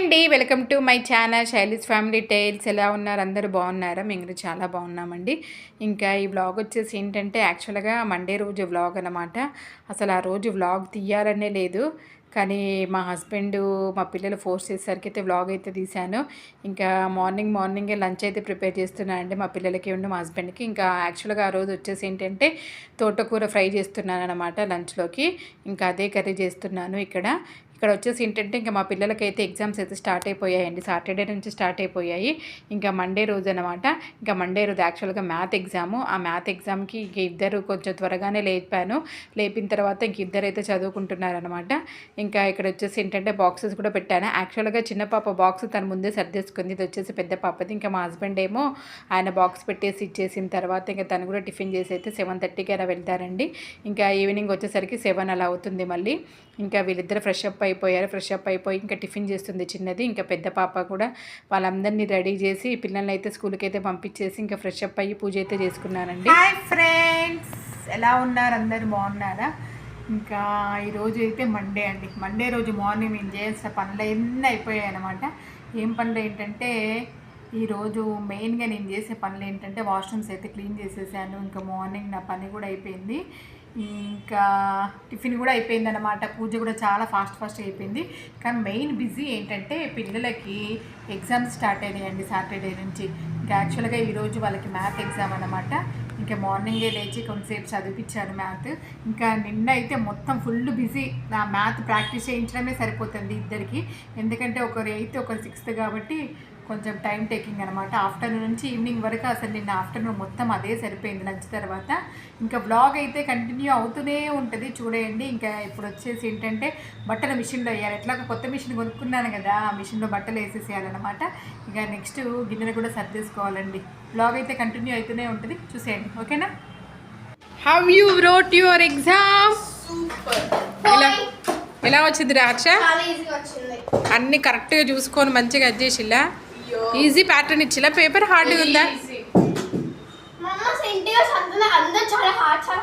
అండి welcome to my channel Shaili's family tales. ఎలా ఉన్నారు? అందరూ బాగున్నారా? మేము కూడా చాలా బాగున్నామండి. ఇంకా ఈ వ్లాగ్ వచ్చేసి ఏంటంటే యాక్చువల్గా మండే రోజు వ్లాగ్ అనమాట అసలు ఆ రోజు వ్లాగ్ తీయాలనే లేదు. కానీ మా హస్బెండ్ మా పిల్లలు ఫోర్స్ చేసేసరికి అయితే వ్లాగ్ అయితే తీశాను. ఇంకా మార్నింగ్ మార్నింగే లంచ్ అయితే ప్రిపేర్ చేస్తున్నాను అండి మా పిల్లలకి ఉండి మా హస్బెండ్కి ఇంకా యాక్చువల్గా ఆ రోజు వచ్చేసి ఏంటంటే తోటకూర ఫ్రై చేస్తున్నాను అనమాట లంచ్లోకి. ఇంకా అదే కర్రీ చేస్తున్నాను ఇక్కడ. ఇక్కడ వచ్చేసి ఏంటంటే ఇంకా మా పిల్లలకైతే ఎగ్జామ్స్ అయితే స్టార్ట్ అయిపోయాయండి. సాటర్డే నుంచి స్టార్ట్ అయిపోయాయి. ఇంకా మండే రోజు అనమాట ఇంకా మండే రోజు యాక్చువల్గా మ్యాథ్ ఎగ్జాము. ఆ మ్యాథ్ ఎగ్జామ్కి ఇంక ఇద్దరు కొంచెం త్వరగానే లేపాను. లేపిన తర్వాత ఇంక ఇద్దరు అయితే చదువుకుంటున్నారనమాట. ఇంకా ఇక్కడ వచ్చేసి ఏంటంటే బాక్సెస్ కూడా పెట్టాను. యాక్చువల్గా చిన్న పాప బాక్స్ తన ముందే సర్దేసుకుంది. ఇది వచ్చేసి పెద్ద పాపది. ఇంకా మా హస్బెండ్ ఏమో ఆయన బాక్స్ పెట్టేసి ఇచ్చేసిన తర్వాత ఇంకా తను కూడా టిఫిన్ చేసి అయితే సెవెన్ థర్టీకి అలా వెళ్తారండి. ఇంకా ఈవినింగ్ వచ్చేసరికి సెవెన్ అలా అవుతుంది మళ్ళీ. ఇంకా వీళ్ళిద్దరు ఫ్రెష్ అప్ అయిపోయారు ఫ్రెష్ అప్ అయిపోయి ఇంకా టిఫిన్ చేస్తుంది చిన్నది ఇంకా పెద్ద పాప కూడా వాళ్ళందరినీ రెడీ చేసి పిల్లల్ని అయితే స్కూల్కి అయితే పంపించేసి ఇంకా ఫ్రెష్ అప్ అయ్యి పూజ అయితే చేసుకున్నానండి హాయ్ ఫ్రెండ్స్ ఎలా ఉన్నారు? అందరు బాగున్నారా? ఇంకా ఈరోజు అయితే మండే అండి. మండే రోజు మార్నింగ్ నేను చేసిన పనులు ఎన్ని అయిపోయాయి అనమాట ఏం పనులు ఏంటంటే ఈరోజు మెయిన్గా నేను చేసే పనులు ఏంటంటే వాష్రూమ్స్ అయితే క్లీన్ చేసేసాను. ఇంకా మార్నింగ్ నా పని కూడా అయిపోయింది. ఇంకా టిఫిన్ కూడా అయిపోయిందనమాట పూజ కూడా చాలా ఫాస్ట్ ఫాస్ట్ అయిపోయింది. కానీ మెయిన్ బిజీ ఏంటంటే పిల్లలకి ఎగ్జామ్స్ స్టార్ట్ అయినాయండి సాటర్డే నుంచి. ఇంకా యాక్చువల్గా ఈరోజు వాళ్ళకి మ్యాథ్ ఎగ్జామ్ అనమాట ఇంకా మార్నింగే లేచి కొంతసేపు చదివిపించాను మ్యాథ్. ఇంకా నిన్న అయితే మొత్తం ఫుల్ బిజీ. నా మ్యాథ్ ప్రాక్టీస్ చేయించడమే సరిపోతుంది ఇద్దరికి. ఎందుకంటే ఒకరు ఎయిత్ ఒకరు సిక్స్త్ కాబట్టి కొంచెం టైం టేకింగ్ అనమాట ఆఫ్టర్నూన్ నుంచి ఈవినింగ్ వరకు అసలు నిన్న ఆఫ్టర్నూన్ మొత్తం అదే సరిపోయింది లంచ్ తర్వాత. ఇంకా బ్లాగ్ అయితే కంటిన్యూ అవుతూనే ఉంటుంది చూడండి. ఇంకా ఇప్పుడు వచ్చేసి ఏంటంటే బట్టల మిషన్లో వేయాలి. ఎట్లాగో కొత్త మిషన్ కొనుక్కున్నాను కదా ఆ మిషన్లో బట్టలు వేసేసేయాలన్నమాట. ఇంకా నెక్స్ట్ గిన్నెలు కూడా సర్దేసుకోవాలండి బ్లాగ్ అయితే కంటిన్యూ అవుతూనే ఉంటుంది చూసేయండి. ఓకేనా? How you wrote your exam ఎలా ఎలా వచ్చింది రాక్ష అన్ని కరెక్ట్గా చూసుకొని మంచిగా అడ్జేసిల్లా ఈజీ ప్యాటర్న్ ఇచ్చిలా పేపర్ ఉందా?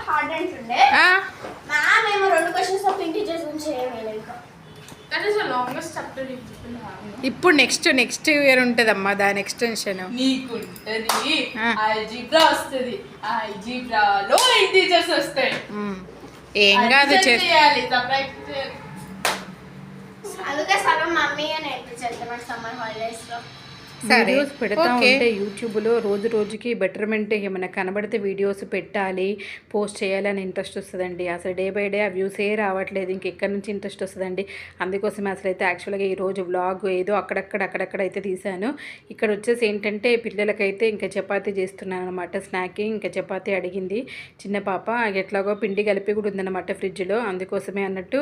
Hard have. ఇప్పుడు నెక్స్ట్ నెక్స్ట్ ఇయర్ ఉంటుందమ్మా దాని ఎక్స్టెన్షన్ ఏం కాదు అందుకే సగం మమ్మీ నేర్పించారు సమ్మర్ హాలిడేస్లో. వీడియోస్ పెడతా. ఉంటే యూట్యూబ్లో రోజు రోజుకి బెటర్మెంట్ ఏమైనా కనబడితే వీడియోస్ పెట్టాలి పోస్ట్ చేయాలని ఇంట్రెస్ట్ వస్తుందండి. అసలు డే బై డే ఆ వ్యూసే రావట్లేదు. ఇంకెక్కడి నుంచి ఇంట్రెస్ట్ వస్తుందండి? అందుకోసమే అసలు అయితే యాక్చువల్గా ఈరోజు వ్లాగ్ ఏదో అక్కడక్కడ అక్కడక్కడ అయితే తీశాను. ఇక్కడ వచ్చేసి ఏంటంటే పిల్లలకైతే ఇంకా చపాతీ చేస్తున్నాను అనమాట స్నాక్కి ఇంకా చపాతీ అడిగింది చిన్న పాప. ఎట్లాగో పిండి కలిపి కూడా ఉందన్నమాట ఫ్రిడ్జ్లో. అందుకోసమే అన్నట్టు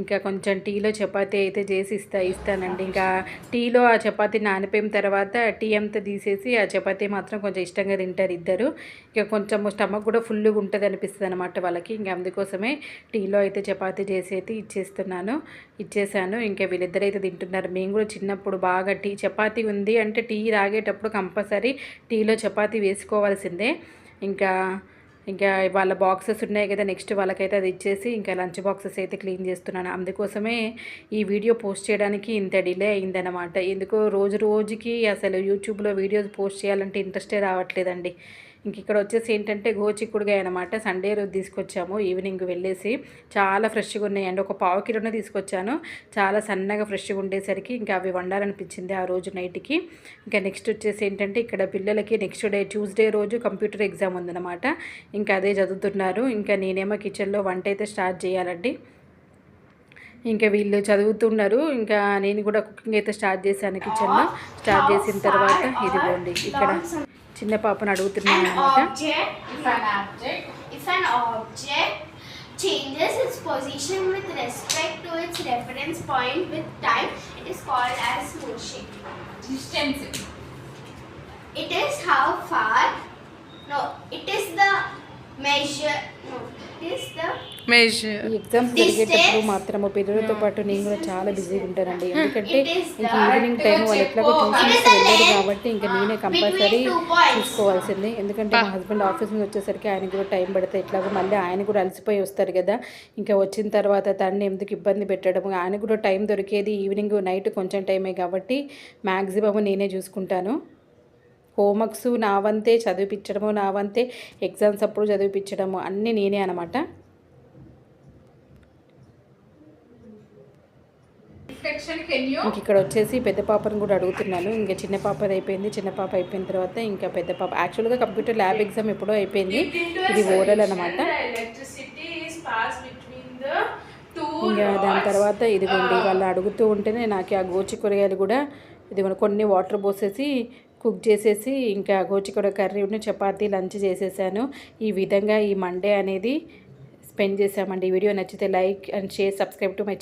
ఇంకా కొంచెం టీలో చపాతీ అయితే చేసి ఇస్తా ఇస్తానండి. ఇంకా టీలో ఆ చపాతీ నానిపోయిన తర్వాత తర్వాత టీ అంతా తీసేసి ఆ చపాతీ మాత్రం కొంచెం ఇష్టంగా తింటారు ఇద్దరు. ఇక కొంచెం స్టమక్ కూడా ఫుల్గా ఉంటుంది అనిపిస్తుంది అనమాట వాళ్ళకి. ఇంకా అందుకోసమే టీలో అయితే చపాతీ చేసి అయితే ఇచ్చేస్తున్నాను. ఇచ్చేసాను. ఇంకా వీళ్ళిద్దరు అయితే తింటున్నారు. మేము కూడా చిన్నప్పుడు బాగా టీ చపాతీ ఉంది అంటే టీ తాగేటప్పుడు కంపల్సరీ టీలో చపాతీ వేసుకోవాల్సిందే. ఇంకా ఇంకా వాళ్ళ బాక్సెస్ ఉన్నాయి కదా నెక్స్ట్ వాళ్ళకైతే అది ఇచ్చేసి ఇంకా లంచ్ బాక్సెస్ అయితే క్లీన్ చేస్తున్నాను. అందుకోసమే ఈ వీడియో పోస్ట్ చేయడానికి ఇంత డిలే అయిందనమాట ఎందుకో రోజు రోజుకి అసలు యూట్యూబ్లో వీడియోస్ పోస్ట్ చేయాలంటే ఇంట్రెస్టే రావట్లేదండి. ఇంక ఇక్కడ వచ్చేసి ఏంటంటే గోచిక్కుడుగా అనమాట సండే రోజు తీసుకొచ్చాము. ఈవినింగ్ వెళ్ళేసి చాలా ఫ్రెష్గా ఉన్నాయండి ఒక పావు కిలోనే తీసుకొచ్చాను. చాలా సన్నగా ఫ్రెష్గా ఉండేసరికి ఇంకా అవి వండాలనిపించింది ఆ రోజు నైట్కి ఇంకా నెక్స్ట్ వచ్చేసి ఏంటంటే ఇక్కడ పిల్లలకి నెక్స్ట్ డే ట్యూస్డే రోజు కంప్యూటర్ ఎగ్జామ్ ఉందన్నమాట. ఇంకా అదే చదువుతున్నారు. ఇంకా నేనేమో కిచెన్లో వంట అయితే స్టార్ట్ చేయాలండి. ఇంకా వీళ్ళు చదువుతున్నారు. ఇంకా నేను కూడా కుకింగ్ అయితే స్టార్ట్ చేశాను కిచెన్లో స్టార్ట్ చేసిన తర్వాత ఇదిగోండి ఇక్కడ. చిన్న పాపను అడుగుతున్నాను An అనమాట object, If an object if an object changes its position with respect to its reference point with time, it is called as motion. distance It is how far. No, it is the measure. No, the exams జరిగేటప్పుడు మాత్రము పిల్లలతో పాటు నేను కూడా చాలా బిజీగా ఉంటానండి. ఎందుకంటే It is ఇంక ఈవినింగ్ టైం వాళ్ళు ఎట్లాగో the వెళ్ళారు కాబట్టి ఇంకా నేనే కంపల్సరీ. చూసుకోవాల్సిందే. ఎందుకంటే మా హస్బెండ్ ఆఫీస్ నుంచి వచ్చేసరికి ఆయన కూడా టైం పడితే ఎట్లాగో మళ్ళీ ఆయన కూడా అలసిపోయి వస్తారు కదా. ఇంకా వచ్చిన తర్వాత తన్ని ఎందుకు ఇబ్బంది పెట్టడం ఆయన కూడా టైం దొరికేది ఈవినింగ్ నైట్ కొంచెం టైమే కాబట్టి మ్యాక్సిమం నేనే చూసుకుంటాను. హోంవర్క్స్ నా వంతే చదివిపించడము నా వంతే ఎగ్జామ్స్ అప్పుడు చదివిపించడము అన్నీ నేనే అనమాట? ఇంక ఇక్కడ వచ్చేసి పెద్ద పాపను కూడా అడుగుతున్నాను. ఇంకా చిన్న పాపది అయిపోయింది చిన్న పాప అయిపోయిన తర్వాత ఇంకా పెద్ద పాప. యాక్చువల్గా కంప్యూటర్ ల్యాబ్ ఎగ్జామ్ ఎప్పుడో అయిపోయింది. ఇది ఓరల్ అనమాట ఇంకా దాని. తర్వాత ఇదిగోండి వాళ్ళు అడుగుతూ ఉంటేనే నాకు ఆ గోచి కూరగాయలు కూడా ఇదిగోండి కొన్ని వాటర్ పోసేసి కుక్ చేసేసి ఇంకా గోచికూర కర్రీ ఉన్న చపాతీ లంచ్ చేసేసాను. ఈ విధంగా ఈ మండే అనేది స్పెండ్ చేసామండి ఈ వీడియో నచ్చితే like and share subscribe to my